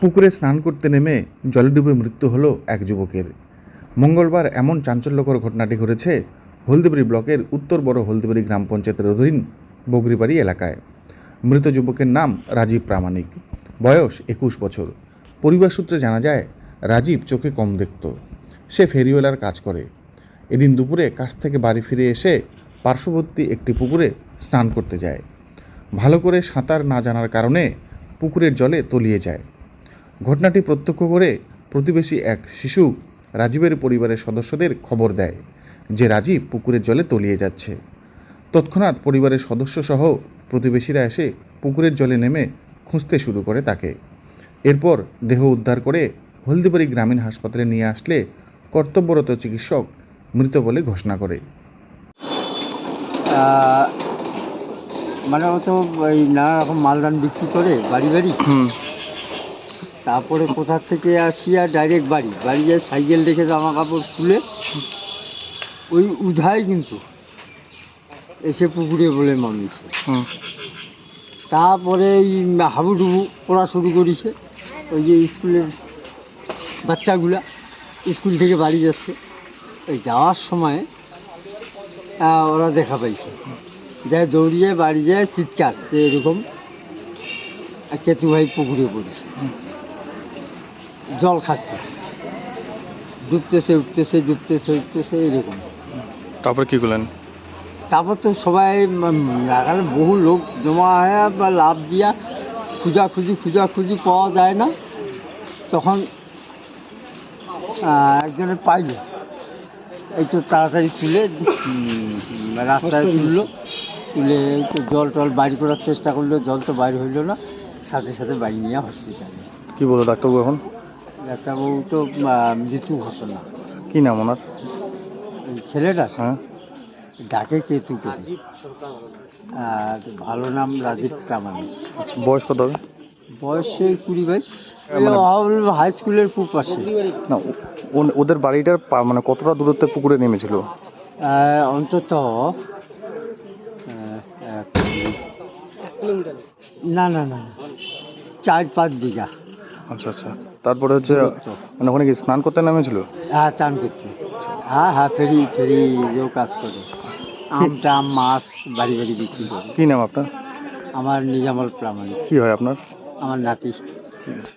পুকুরে স্নান করতে নেমে জলে ডুবে মৃত্যু হলো এক যুবকের। মঙ্গলবার এমন চাঞ্চল্যকর ঘটনাটি ঘটেছে হলদিবাড়ি ব্লকের উত্তর বড় হলদিবাড়ি গ্রাম পঞ্চায়েতের অধীন বগরিবাড়ি এলাকায়। মৃত যুবকের নাম রাজীব প্রামাণিক। বয়স একুশ বছর। পরিবার সূত্রে জানা যায়, রাজীব চোখে কম দেখত। সে ফেরিওয়ালার কাজ করে। এদিন দুপুরে কাজ থেকে বাড়ি ফিরে এসে পার্শ্ববর্তী একটি পুকুরে স্নান করতে যায়। ভালো করে সাঁতার না জানার কারণে পুকুরের জলে তলিয়ে যায়। ঘটনাটি প্রত্যক্ষ করে প্রতিবেশী এক শিশু রাজীবের পরিবারের সদস্যদের খবর দেয় যে রাজীব পুকুরের জলে তলিয়ে যাচ্ছে। তৎক্ষণাৎ পরিবারের সদস্যসহ প্রতিবেশীরা এসে পুকুরের জলে নেমে খুঁজতে শুরু করে তাকে। এরপর দেহ উদ্ধার করে হলদিবাড়ি গ্রামীণ হাসপাতালে নিয়ে আসলে কর্তব্যরত চিকিৎসক মৃত বলে ঘোষণা করে। মানে ও তো ওই নানা রকম মালদান বিক্রি করে বাড়ি বাড়ি। হুম। তারপরে কোথা থেকে আসিয়া ডাইরেক্ট বাড়ি। বাড়ি যায় সাইকেল রেখে জামা কাপড় খুলে ওই উধাই কিন্তু এসে পুকুরে বলে মানুষে হুম। তারপরে এই হাবুডুবু পড়া শুরু করেছে। ওই যে স্কুলের বাচ্চাগুলা স্কুল থেকে বাড়ি যাচ্ছে। ওই যাওয়ার সময় ওরা দেখা পাইছে। যায় দৌড়িয়ে বাড়ি যায় চিৎকার যে এরকম কেতু ভাই পুকুরে পড়েছে। জল খাচ্ছে। ডুবতেছে উঠতেছে ডুবতেছে উঠতেছে এরকম। তারপরে কি করলেন? তারপর তো সবাই লাগালে বহু লোক জমা হয়ে বা লাভ দিয়া খুঁজাখুঁজি খুঁজাখুঁজি পাওয়া যায় না। তখন আহ, একজনে পাইল। এই তো তাড়াতাড়ি তুলে রাস্তায় তুললো। তুলে জল টল বাইর করার চেষ্টা করল জল তো বাইর হইল না সাথে সাথে বাড়ি নিয়ে হসপিটালে কি বলল ডাক্তারবাবু এখন? ডাক্তারবাবু তো আহ, মৃত্যু ঘোষণা। কি নাম ওনার? এই ছেলেটা? হ্যাঁ। ডাকে কেতু করে? আর ভালো নাম রাজীব প্রামাণিক। আচ্ছা বয়স কত হবে? বয়সে কুড়ি বাইশ। হাই স্কুলের পাশে। না ও- ও- ওদের বাড়িটার পা- মানে কতটা দূরত্বে পুকুরে নেমেছিল? আহ, অন্তত আহ, এক, না না না না। চার পাঁচ বিঘা। আচ্ছা আচ্ছা। তারপরে হচ্ছে মানে ওখানে কি স্নান করতে নেমেছিল? হ্যাঁ চান করতে হ্যাঁ হ্যাঁ ফেরি ফেরি যেও কাজ করে। আম টাম মাছ বাড়ি বাড়ি বিক্রি করে। কি নাম আপনার? আমার নিজামল প্রামাণিক। কি হয় আপনার? আমার নাতি ঠিক আছে